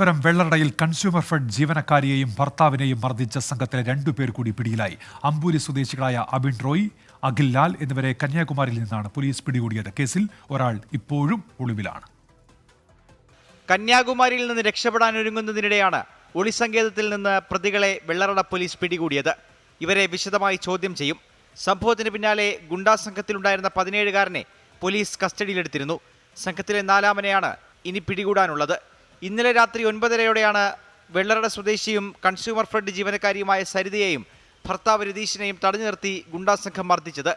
തിരുവനന്തപുരം വെള്ളറടയിൽ consumer fed ജീവനക്കാരിയെയും ഭർത്താവിനെയും മർദ്ദിച്ച സംഘത്തിലെ രണ്ടുപേർ കൂടി പിടിയിലായി. അമ്പൂരി സ്വദേശികളായ അബിൻ റോയ് അഖിൽ ലാൽ എന്നിവരെ കന്യാകുമാരിയിൽ നിന്നാണ് പോലീസ് പിടികൂടിയത്. കേസിൽ ഒരാൾ ഇപ്പോഴും ഒളിവിലാണ്. കന്യാകുമാരിയിൽ നിന്ന് രക്ഷപ്പെടാൻ ഒരുങ്ങുന്നതിനിടെയാണ് ഒളിസങ്കേതത്തിൽ നിന്ന് പ്രതികളെ വെള്ളറട പോലീസ് പിടികൂടിയത്. ഇവരെ വിശദമായി ചോദ്യം ചെയ്യും. സംഭവത്തിന് പിന്നാലെ ഗുണ്ടാ സംഘത്തിലുണ്ടായിരുന്ന പതിനേഴുകാരനെ പോലീസ് കസ്റ്റഡിയിലെടുത്തിരുന്നു. സംഘത്തിലെ നാലാമനെയാണ് ഇനി പിടികൂടാനുള്ളത്. ഇന്നലെ രാത്രി ഒൻപതരയോടെയാണ് വെള്ളറട സ്വദേശിയും കൺസ്യൂമർ ഫെഡ് ജീവനക്കാരിയുമായ സരിതയെയും ഭർത്താവ് രതീഷിനെയും തടഞ്ഞു നിർത്തി ഗുണ്ടാ സംഘം മർദ്ദിച്ചത്.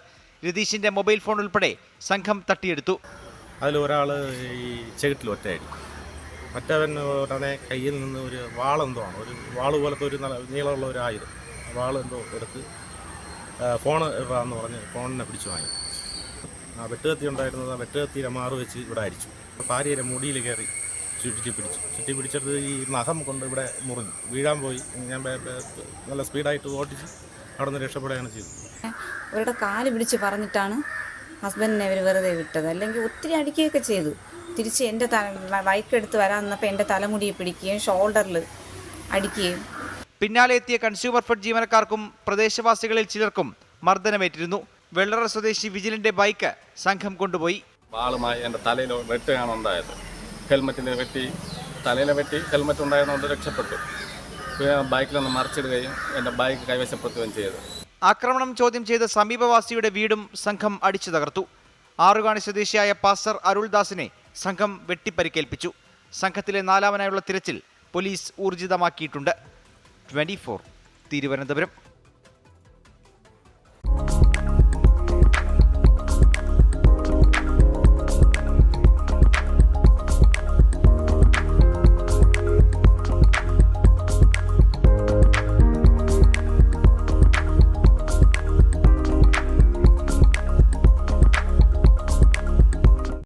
രതീഷിന്റെ മൊബൈൽ ഫോൺ ഉൾപ്പെടെ സംഘം തട്ടിയെടുത്തു. ഒരാൾ ഈ ചെകിട്ടിൽ ഒറ്റയായിരിക്കും മറ്റവൻ ഉടനെ കയ്യിൽ നിന്ന് ഒരു വാളെന്തോ ആണ്. ഒരു വാൾ പോലത്തെ ഒരു നീളമുള്ള ഒരു ആയുധം. വാൾ എന്തോ എടുത്ത് ഫോണ് എന്ന് പറഞ്ഞ് ഫോണിനെ പിടിച്ചു വാങ്ങി. ആ വെട്ടുകത്തി ഉണ്ടായിരുന്നത് ആ വെട്ടുകത്തിയുടെ മാറി വെച്ച് ഇവിടെ അരിച്ചു. ഭാര്യയുടെ മുടിയിൽ കയറി ചുറ്റി പിടിച്ചു ചുറ്റി പിടിച്ചിട്ട് ഈ നഖം കൊണ്ട് ഇവിടെ മുറിഞ്ഞു. വീഴാൻ പോയി. ഞാൻ നല്ല സ്പീഡായിട്ട് ഓടിച്ച് അവിടെ നിന്ന് രക്ഷപ്പെടുകയാണ് ചെയ്തത്. അവരുടെ കാൽ പിടിച്ച് പറഞ്ഞിട്ടാണ് ഹസ്ബൻഡിനെ അവർ വെറുതെ വിട്ടത്. അല്ലെങ്കിൽ ഒത്തിരി അടിക്കുകയൊക്കെ ചെയ്തു. തിരിച്ച് എന്റെ തല ബൈക്കെടുത്ത് വരാൻ നിന്നപ്പോൾ എന്റെ തലമുടിയെ പിടിക്കുകയും ഷോൾഡറിൽ അടിക്കുകയും. പിന്നാലെ എത്തിയ കൺസ്യൂമർ ഫെഡ് ജീവനക്കാർക്കും പ്രദേശവാസികളിൽ ചിലർക്കും മർദ്ദനമേറ്റിരുന്നു. വെള്ളറ സ്വദേശി വിജിലിന്റെ ബൈക്ക് സംഘം കൊണ്ടുപോയി. വാളുമായി എന്റെ തലയിൽ വെട്ടുകയാണ് ഉണ്ടായത്. ഹെൽമെറ്റിന് വെട്ടി തലയിലെ വെട്ടി ഹെൽമറ്റ് ഉണ്ടായിരുന്നുകൊണ്ട് രക്ഷപ്പെട്ടു. ബൈക്കിൽ നിന്ന് മറിച്ചിടുകയും എന്റെ ബൈക്ക് കൈവശപ്പെടുത്തുകയും ചെയ്തു. ആക്രമണം ചോദ്യം ചെയ്ത സമീപവാസിയുടെ വീടും സംഘം അടിച്ചു തകർത്തു. ആറുകാണി സ്വദേശിയായ പാസ്റ്റർ അരുൾദാസിനെ സംഘം വെട്ടിപ്പരിക്കേൽപ്പിച്ചു. സംഘത്തിലെ നാലാമനായുള്ള തിരച്ചിൽ പോലീസ് ഊർജിതമാക്കിയിട്ടുണ്ട്. ട്വന്റി തിരുവനന്തപുരം.